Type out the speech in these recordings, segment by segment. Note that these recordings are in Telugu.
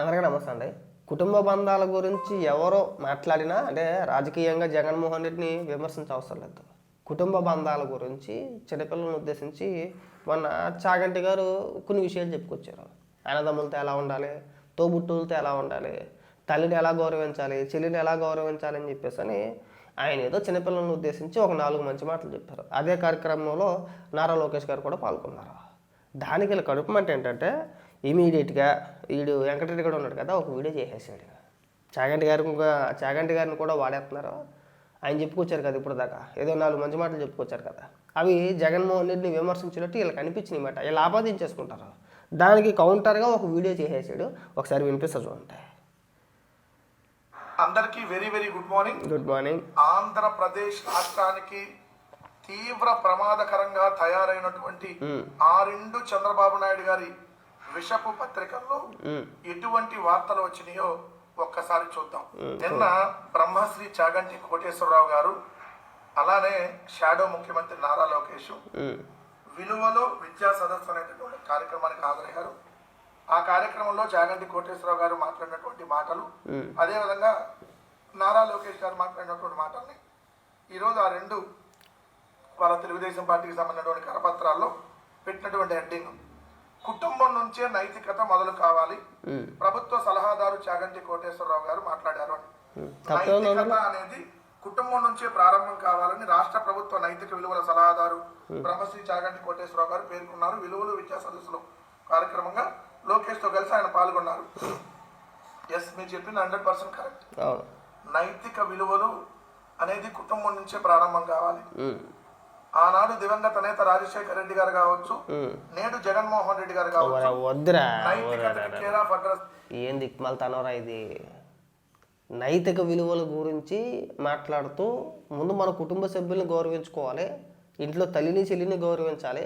అందరికీ నమస్తే అండి. కుటుంబ బంధాల గురించి ఎవరో మాట్లాడినా అంటే రాజకీయంగా జగన్మోహన్ రెడ్డిని విమర్శించవసరం లేదు. కుటుంబ బంధాల గురించి చిన్నపిల్లలను ఉద్దేశించి మొన్న చాగంటి గారు కొన్ని విషయాలు చెప్పుకొచ్చారు. అన్నదమ్ములతో ఎలా ఉండాలి తోబుట్టులతో ఎలా ఉండాలి తల్లిని ఎలా గౌరవించాలి చెల్లిని ఎలా గౌరవించాలి అని చెప్పేసి అని ఆయన ఏదో చిన్నపిల్లలను ఉద్దేశించి ఒక నాలుగు మంచి మాటలు చెప్పారు. అదే కార్యక్రమంలో నారా లోకేష్ గారు కూడా పాల్గొన్నారు. దానికి కడుపు అంటే ఏంటంటే ఇమీడియట్గా వీడు వెంకటరెడ్డి కూడా ఉన్నాడు కదా ఒక వీడియో చేసేసాడు. చాగంటి ఇంకా చాగంటి గారిని కూడా వాడేస్తున్నారు ఆయన చెప్పుకొచ్చారు కదా ఇప్పుడు దాకా. ఏదో నాలుగు మంచి మాటలు చెప్పుకొచ్చారు కదా. అవి జగన్మోహన్ రెడ్డిని విమర్శించినట్టు వీళ్ళకి అనిపించినాయి మాట వీళ్ళు ఆపాదించేసుకుంటారు దానికి కౌంటర్గా ఒక వీడియో చేసేసాడు. ఒకసారి వినిపిస్తా చూడండి. అందరికీ very very good morning. Good morning. Andhra Pradesh రాష్ట్రానికి తీవ్ర ప్రమాదకరంగా తయారైనటువంటి ఆ రెండు చంద్రబాబు నాయుడు గారి విషపు పత్రికల్లో ఎటువంటి వార్తలు వచ్చినాయో ఒక్కసారి చూద్దాం. నిన్న బ్రహ్మశ్రీ చాగంటి కోటేశ్వరరావు గారు అలానే షాడో ముఖ్యమంత్రి నారా లోకేష్ విలువలో విద్యా సదస్సు అనేటటువంటి కార్యక్రమానికి హాజరయ్యారు. ఆ కార్యక్రమంలో చాగంటి కోటేశ్వరరావు గారు మాట్లాడినటువంటి మాటలు అదేవిధంగా నారా లోకేష్ గారు మాట్లాడినటువంటి మాటల్ని ఈరోజు ఆ రెండు వాళ్ళ తెలుగుదేశం పార్టీకి సంబంధించినటువంటి కరపత్రాల్లో పెట్టినటువంటి హెడ్డింగ్. కుటుంబం నుంచే నైతికత మొదలు కావాలి. ప్రభుత్వ సలహాదారు చాగంటి కోటేశ్వరరావు గారు మాట్లాడారు నైతికత అనేది కుటుంబం నుంచే ప్రారంభం కావాలని రాష్ట్ర ప్రభుత్వ నైతిక విలువల సలహాదారు బ్రహ్మశ్రీ చాగంటి కోటేశ్వరరావు గారు పేర్కొన్నారు. విలువలు విద్యా సదస్సులో కార్యక్రమంగా లోకేష్తో కలిసి ఆయన పాల్గొన్నారు. ఎస్ మీరు చెప్పింది హండ్రెడ్ పర్సెంట్ కరెక్ట్. నైతిక విలువలు అనేది కుటుంబం నుంచే ప్రారంభం కావాలి. ఆనాడు దివంగత నేత రాజశేఖర రెడ్డి గారు కావచ్చు. నేడు జగన్మోహన్ రెడ్డి గారు కావచ్చు వద్దురా. ఏం దిక్మల్తానోరా ఇది? నైతిక విలువల గురించి మాట్లాడుతూ ముందు మన కుటుంబ సభ్యులను గౌరవించుకోవాలి ఇంట్లో తల్లిని చెల్లిని గౌరవించాలి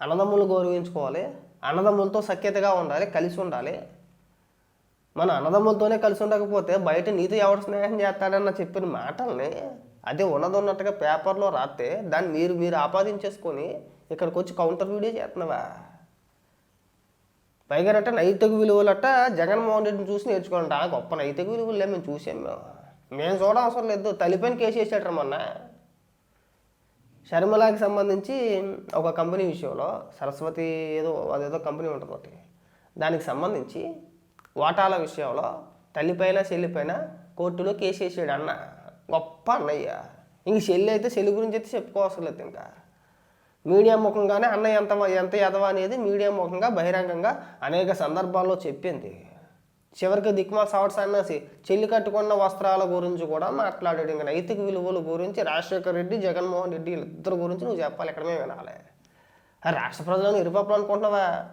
అన్నదమ్ములను గౌరవించుకోవాలి అన్నదమ్ములతో సఖ్యతగా ఉండాలి కలిసి ఉండాలి. మన అన్నదమ్ములతోనే కలిసి ఉండకపోతే బయట నీతో ఎవరు స్నేహం చేస్తాడన్న చెప్పిన మాటల్ని అదే ఉన్నదన్నట్టుగా పేపర్లో రాస్తే దాన్ని మీరు మీరు ఆపాదించేసుకొని ఇక్కడికి వచ్చి కౌంటర్ వీడియో చేస్తున్నావా? పైగా అంటే నైతిక విలువలట జగన్మోహన్ రెడ్డిని చూసి నేర్చుకోండి ఆ గొప్ప నైతిక విలువలే మేము చూసాం మేము. మేము చూడవసరం లేదు. తలిపైన కేసు వేసేటారు మొన్న. షర్మిలాకి సంబంధించి ఒక కంపెనీ విషయంలో సరస్వతి ఏదో అదేదో కంపెనీ ఉంటుంది ఒకటి. దానికి సంబంధించి వాటాల విషయంలో తల్లిపైన చెల్లిపైన కోర్టులో కేసు వేసాడు అన్న. గొప్ప అన్నయ్య. ఇంక చెల్లి అయితే చెల్లి గురించి అయితే చెప్పుకోవసరం లేదు ఇంకా. మీడియా ముఖంగానే అన్నయ్య ఎంత ఎంత ఎదవ అనేది మీడియా ముఖంగా బహిరంగంగా అనేక సందర్భాల్లో చెప్పింది. చివరికి దిక్మాల సావట్ సన్నాసి చెల్లి కట్టుకున్న వస్త్రాల గురించి కూడా మాట్లాడాడు. ఇంకా నైతిక విలువల గురించి రాజశేఖర రెడ్డి జగన్మోహన్ రెడ్డి వీళ్ళిద్దరి గురించి నువ్వు చెప్పాలి ఇక్కడ మేము వినాలి. ఆ రాష్ట్ర ప్రజలను ఇరుపప్పులు అనుకుంటున్నావా?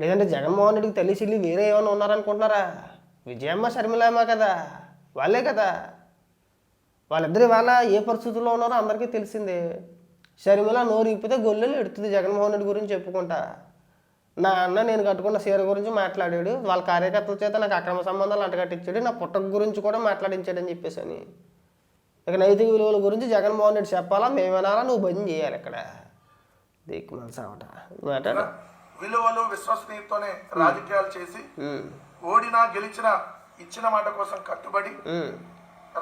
లేదంటే జగన్మోహన్ రెడ్డికి తల్లి చెల్లి వేరే ఏమైనా ఉన్నారనుకుంటున్నారా? విజయమ్మ షర్మిలమ్మ కదా? వాళ్ళే కదా? వాళ్ళిద్దరు ఇవాళ ఏ పరిస్థితుల్లో ఉన్నారో అందరికీ తెలిసిందే. షర్మిల నోరు ఇప్పితే గొల్లెలు ఎడుతుంది జగన్మోహన్ రెడ్డి గురించి చెప్పుకుంటా. నా అన్న నేను కట్టుకున్న చీర గురించి మాట్లాడాడు. వాళ్ళ కార్యకర్తల చేత నాకు అక్రమ సంబంధాలు అంటగట్టించాడు. నా పుట్టక గురించి కూడా మాట్లాడించాడని చెప్పేసి అని ఇక నైతిక విలువల గురించి జగన్మోహన్ రెడ్డి చెప్పాలా? మేము వినాలా? నువ్వు బంద్ చేయాలి ఇక్కడ. దిక్కు మనసావట మాట్లాడు విలువలు విశ్వసనీయతతోనే రాజకీయాలు చేసి ఓడినా గెలిచినా ఇచ్చిన మాట కోసం కట్టుబడి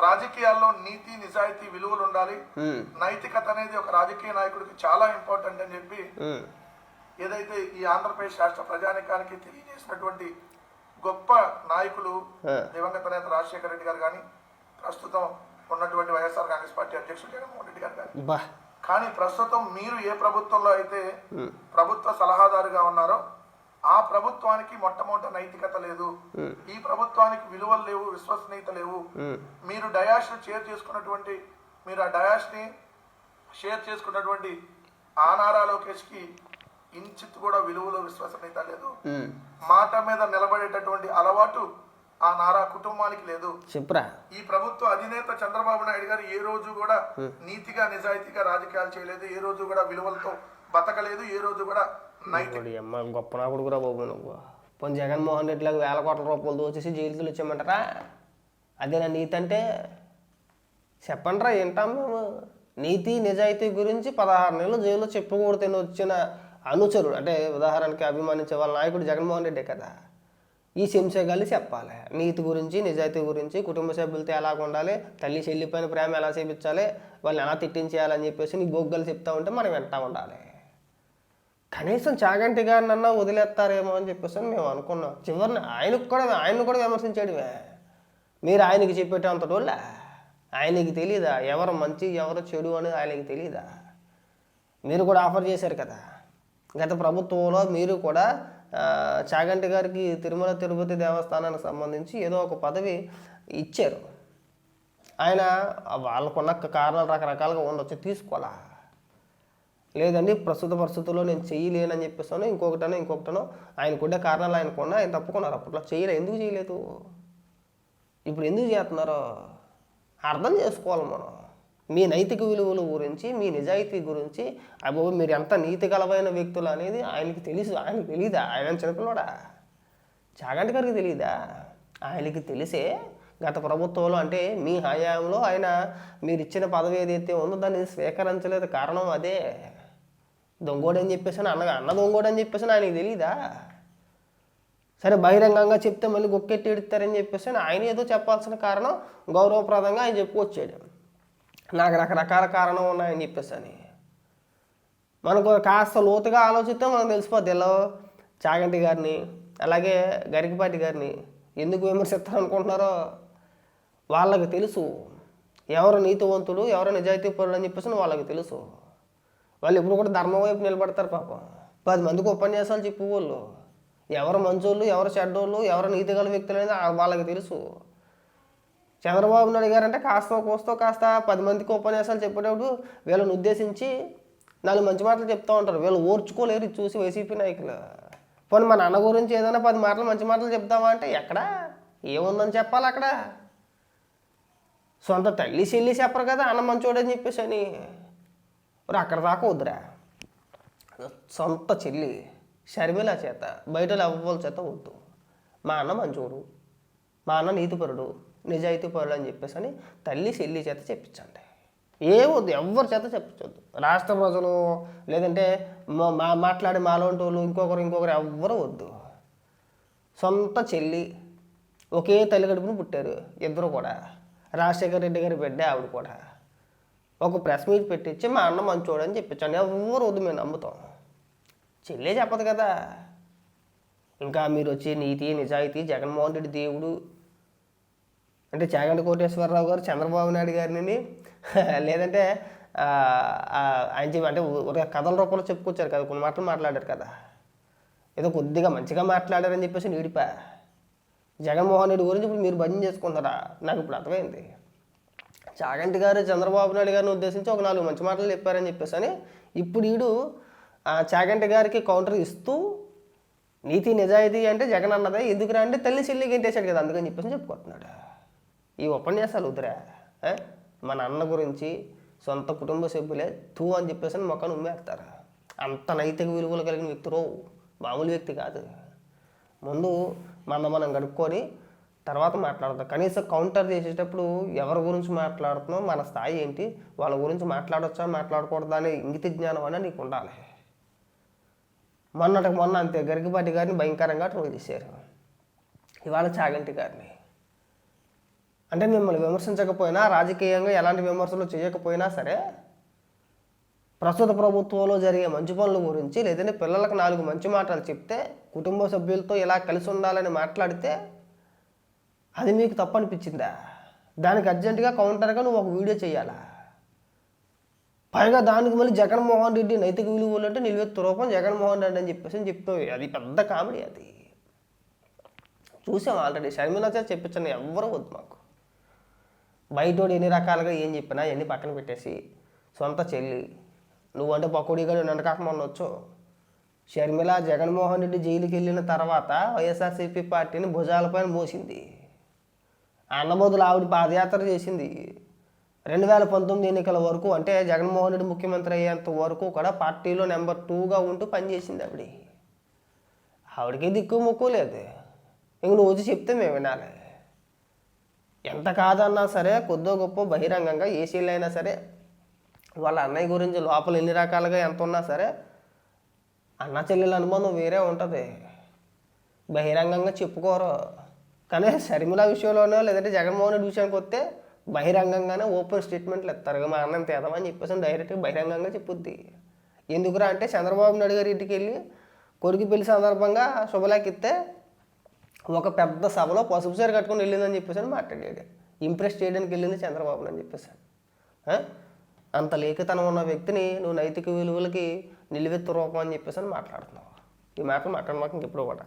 రాజకీయాల్లో నీతి నిజాయితీ విలువలు ఉండాలి. నైతికత అనేది ఒక రాజకీయ నాయకుడికి చాలా ఇంపార్టెంట్ అని చెప్పి ఏదైతే ఈ ఆంధ్రప్రదేశ్ రాష్ట్ర ప్రజానికానికి తెలియజేసినటువంటి గొప్ప నాయకులు. దివంగత నేత రాజశేఖర రెడ్డి గారు కానీ ప్రస్తుతం ఉన్నటువంటి వైఎస్ఆర్ కాంగ్రెస్ పార్టీ అధ్యక్షుడు జగన్మోహన్ రెడ్డి గారు కానీ కానీ ప్రస్తుతం మీరు ఏ ప్రభుత్వంలో అయితే ప్రభుత్వ సలహాదారుగా ఉన్నారో ఆ ప్రభుత్వానికి మొట్టమొదట నైతికత లేదు. ఈ ప్రభుత్వానికి విలువలు లేవు విశ్వసనీయత లేవు. మీరు డయాష్ షేర్ చేసుకున్నటువంటి మీరు ఆ డయాష్ని షేర్ చేసుకున్నటువంటి ఆ నారా లోకేష్కి ఇంచిత్ కూడా విలువలు విశ్వసనీయత లేదు. మాట మీద నిలబడేటటువంటి అలవాటు ఆ నారా కుటుంబానికి లేదు. ఈ ప్రభుత్వ అధినేత చంద్రబాబు నాయుడు గారు ఏ రోజు కూడా నీతిగా నిజాయితీగా రాజకీయాలు చేయలేదు. ఏ రోజు కూడా విలువలతో బతకలేదు. ఏ రోజు కూడా అమ్మ గొప్ప నా కొడుకురా బాబు నువ్వు. పోనీ జగన్మోహన్ రెడ్డిలకు వేల కోట్ల రూపాయలు దోచేసి జైలుకి వచ్చామంటారా అదేనా నీతి అంటే? చెప్పండి రా ఏంటాం మేము? నీతి నిజాయితీ గురించి పదహారు నెలలు జైల్లో చెప్పకూడదని వచ్చిన అనుచరుడు అంటే ఉదాహరణకి అభిమానించే వాళ్ళ నాయకుడు జగన్మోహన్ రెడ్డి కదా. ఈ శంసగాళ్ళు చెప్పాలి. నీతి గురించి నిజాయితీ గురించి కుటుంబ సభ్యులతో ఎలా ఉండాలి తల్లి చెల్లిపోయిన ప్రేమ ఎలా చేపించాలి వాళ్ళని ఎలా తిట్టించేయాలని చెప్పేసి నీ బొగ్గలు చెప్తా ఉంటే మనం వింటా ఉండాలి. కనీసం చాగంటి గారిని అన్నా వదిలేస్తారేమో అని చెప్పేసి మేము అనుకున్నాం. చివరిని ఆయనకు కూడా ఆయన్ని కూడా విమర్శించాడువే మీరు ఆయనకి చెప్పేటంత రోజులా ఆయనకి తెలియదా ఎవరు మంచి ఎవరు చెడు అని ఆయనకి తెలియదా మీరు కూడా ఆఫర్ చేశారు కదా. గత ప్రభుత్వంలో మీరు కూడా చాగంటి గారికి తిరుమల తిరుపతి దేవస్థానానికి సంబంధించి ఏదో ఒక పదవి ఇచ్చారు. ఆయన వాళ్ళకున్న కారణాలు రకరకాలుగా ఉండొచ్చు. తీసుకోవాలా? లేదండి ప్రస్తుత పరిస్థితుల్లో నేను చేయలేనని చెప్పేసాను ఇంకొకటనో ఇంకొకటనో ఆయనకుండే కారణాలు ఆయనకున్నా ఆయన తప్పుకున్నారు. అప్పట్లో చేయలే. ఎందుకు చేయలేదు? ఇప్పుడు ఎందుకు చేస్తున్నారో అర్థం చేసుకోవాలి మనం. మీ నైతిక విలువల గురించి మీ నిజాయితీ గురించి అబ్బో మీరు ఎంత నీతి గలవైన వ్యక్తులు అనేది ఆయనకి తెలుసు. ఆయనకు తెలియదా ఆయన చిన్నపిల్లడా? చాగంటి గారికి తెలియదా ఆయనకి తెలిసే గత ప్రభుత్వంలో అంటే మీ హయాంలో ఆయన మీరు ఇచ్చిన పదవి ఏదైతే ఉందో దాన్ని స్వీకరించలేదు. కారణం అదే. దొంగోడని చెప్పేసి అన్న అన్న దొంగోడని చెప్పేసి ఆయనకి తెలీదా? సరే బహిరంగంగా చెప్తే మళ్ళీ గొక్కెట్టి ఎడతారని చెప్పేసి ఆయన ఏదో చెప్పాల్సిన కారణం గౌరవప్రదంగా ఆయన చెప్పుకొచ్చాడు. నాకు రకరకాల కారణం ఉన్నాయని చెప్పేసి అని. మనకు కాస్త లోతుగా ఆలోచిస్తే మనకు తెలిసిపోద్ది ఎలా చాగంటి గారిని అలాగే గరికపాటి గారిని ఎందుకు విమర్శిస్తారు అనుకుంటున్నారో వాళ్ళకి తెలుసు. ఎవరు నీతివంతుడు ఎవరు నిజాయితీ పరుడు అని చెప్పేసి వాళ్ళకి తెలుసు. వాళ్ళు ఎప్పుడు కూడా ధర్మం వైపు నిలబడతారు పాపం. పది మందికి ఉపన్యాసాలు చెప్పు వాళ్ళు ఎవరు మంచోళ్ళు ఎవరు చెడ్డోళ్ళు ఎవరు నీతి గల వ్యక్తులు అనేది వాళ్ళకి తెలుసు. చంద్రబాబు నాయుడు గారంటే కాస్త కోస్తో కాస్త పది మందికి ఉపన్యాసాలు చెప్పేటప్పుడు వీళ్ళని ఉద్దేశించి నాలుగు మంచి మాటలు చెప్తూ ఉంటారు. వీళ్ళు ఓర్చుకోలేరు చూసి వైసీపీ నాయకులు. పోనీ మా నాన్న గురించి ఏదైనా పది మాటలు మంచి మాటలు చెప్తావా అంటే ఎక్కడా? ఏముందని చెప్పాలి అక్కడ? సొంత తల్లి చెల్లి చెప్పరు కదా అన్న మంచోడని చెప్పేసి అని. మరి అక్కడ దాకా వద్దురా. సొంత చెల్లి షర్మిల చేత బయట ఎవ్వల చేత వద్దు. మా అన్న మంచోడు మా అన్న నీతిపరుడు నిజాయితీ పరుడు అని చెప్పేసి అని తల్లి చెల్లి చేత చెప్పించండి. ఏమొద్దు వద్దు ఎవరి చేత చెప్పించొద్దు. రాష్ట్ర ప్రజలు లేదంటే మా- మాట్లాడే మాలోంటి వాళ్ళు ఇంకొకరు ఇంకొకరు ఎవ్వరు వద్దు. సొంత చెల్లి ఒకే తల్లి గడుపును పుట్టారు ఇద్దరు కూడా. రాజశేఖర రెడ్డి గారి బిడ్డ ఆవిడ కూడా. ఒక ప్రెస్ మీట్ పెట్టించి మా అన్న మంచోడు అని చెప్పించాను ఎవరు వద్దు మేము నమ్ముతాం. చెల్లే చెప్పదు కదా. ఇంకా మీరు వచ్చి నీతి నిజాయితీ జగన్మోహన్ రెడ్డి దేవుడు. అంటే చాగంటి కోటేశ్వరరావు గారు చంద్రబాబు నాయుడు గారిని లేదంటే ఆయన చెప్పి అంటే ఒక కథల రూపంలో చెప్పుకొచ్చారు కదా కొన్ని మాటలు మాట్లాడారు కదా. ఏదో కొద్దిగా మంచిగా మాట్లాడారని చెప్పేసి నీడిపా. జగన్మోహన్ రెడ్డి గురించి ఇప్పుడు మీరు భజన చేసుకుంటారా? నాకు ఇప్పుడు అర్థమైంది. చాగంటి గారు చంద్రబాబు నాయుడు గారిని ఉద్దేశించి ఒక నాలుగు మంచి మాటలు చెప్పారని చెప్పేసి అని ఇప్పుడు వీడు చాగంటి గారికి కౌంటర్ ఇస్తూ నీతి నిజాయితీ అంటే జగన్ అన్నదే ఎందుకురా అంటే తల్లి చెల్లి గెంటేశాడు కదా అందుకని చెప్పేసి చెప్పుకుంటున్నాడు. ఈ ఉపన్యాసాలు వద్దురా మన అన్న గురించి సొంత కుటుంబ సభ్యులే తూ అని చెప్పేసి అని మొక్కను ఉమ్మేస్తారు. అంత నైతిక విలువలు కలిగిన వ్యక్తులు మామూలు వ్యక్తి కాదు. ముందు మన మనం గడుక్కొని తర్వాత మాట్లాడదాం. కనీసం కౌంటర్ చేసేటప్పుడు ఎవరి గురించి మాట్లాడుతున్నాం మన స్థాయి ఏంటి వాళ్ళ గురించి మాట్లాడొచ్చా మాట్లాడకూడదా అనే ఇంగిత జ్ఞానం అనేది నీకు ఉండాలి. మొన్నటికి మొన్న అంతే గరికపాటి గారిని భయంకరంగా ట్రోల్ చేశారు. ఇవాళ చాగంటి గారిని. అంటే మిమ్మల్ని విమర్శించకపోయినా రాజకీయంగా ఎలాంటి విమర్శలు చేయకపోయినా సరే ప్రస్తుత ప్రభుత్వంలో జరిగే మంచి పనుల గురించి లేదంటే పిల్లలకు నాలుగు మంచి మాటలు చెప్తే కుటుంబ సభ్యులతో ఇలా కలిసి ఉండాలని మాట్లాడితే అది మీకు తప్పు అనిపించిందా దానికి అర్జెంటుగా కౌంటర్గా నువ్వు ఒక వీడియో చేయాలా పైగా దానికి మళ్ళీ జగన్మోహన్ రెడ్డి నైతిక విలువలు అంటే నిలువెత్తు రూపం జగన్మోహన్ రెడ్డి అని చెప్పేసి చెప్తావు. అది పెద్ద కామెడీ అది. చూసాం ఆల్రెడీ? షర్మిల సార్ చెప్పించండి ఎవ్వరూ వద్దు మాకు. బయటోడు ఎన్ని రకాలుగా ఏం చెప్పినా ఎన్ని పక్కన పెట్టేసి సొంత చెల్లి. నువ్వంటే పకోడీగా నేను కాక మొన్న వచ్చు. షర్మిల జగన్మోహన్ రెడ్డి జైలుకి వెళ్ళిన తర్వాత వైఎస్ఆర్సీపీ పార్టీని భుజాలపైన మోసింది. అన్నమోదులు ఆవిడ పాదయాత్ర చేసింది. రెండు వేల పంతొమ్మిది ఎన్నికల వరకు అంటే జగన్మోహన్ రెడ్డి ముఖ్యమంత్రి అయ్యేంత వరకు కూడా పార్టీలో నెంబర్ టూగా ఉంటూ పనిచేసింది ఆవిడ. ఆవిడకి దిక్కు ముక్కు లేదు. ఇంక నువ్వు వచ్చి చెప్తే మేము వినాలి. ఎంత కాదన్నా సరే కొద్దో గొప్ప బహిరంగంగా ఏసీలు అయినా సరే వాళ్ళ అన్నయ్య గురించి లోపల ఎన్ని రకాలుగా ఎంత ఉన్నా సరే అన్న చెల్లెల అనుబంధం వేరే ఉంటుంది. బహిరంగంగా చెప్పుకోరు. కానీ షర్మిల విషయంలోనో లేదంటే జగన్మోహన్ రెడ్డి విషయానికి వస్తే బహిరంగంగానే ఓపెన్ స్టేట్మెంట్లు ఇస్తారు. ఇక మా అన్నం తేదమని చెప్పేసి డైరెక్ట్గా బహిరంగంగా చెప్పుద్ది. ఎందుకురా అంటే చంద్రబాబు నాయుడు గారి ఇంటికి వెళ్ళి కొడుకు పెళ్ళి సందర్భంగా శుభలేఖిస్తే ఒక పెద్ద సభలో పసుపు చీర కట్టుకొని వెళ్ళిందని చెప్పేసి మాట్లాడాడు ఇంప్రెస్ చేయడానికి వెళ్ళింది చంద్రబాబు అని చెప్పేసాను అంత లేఖతనం ఉన్న వ్యక్తిని నువ్వు నైతిక విలువలకి నిలువెత్తు రూపం అని చెప్పేసి అని మాట్లాడుతున్నావు. ఈ మాటలు మాట్లాడమాక ఇంకెప్పుడు కూడా.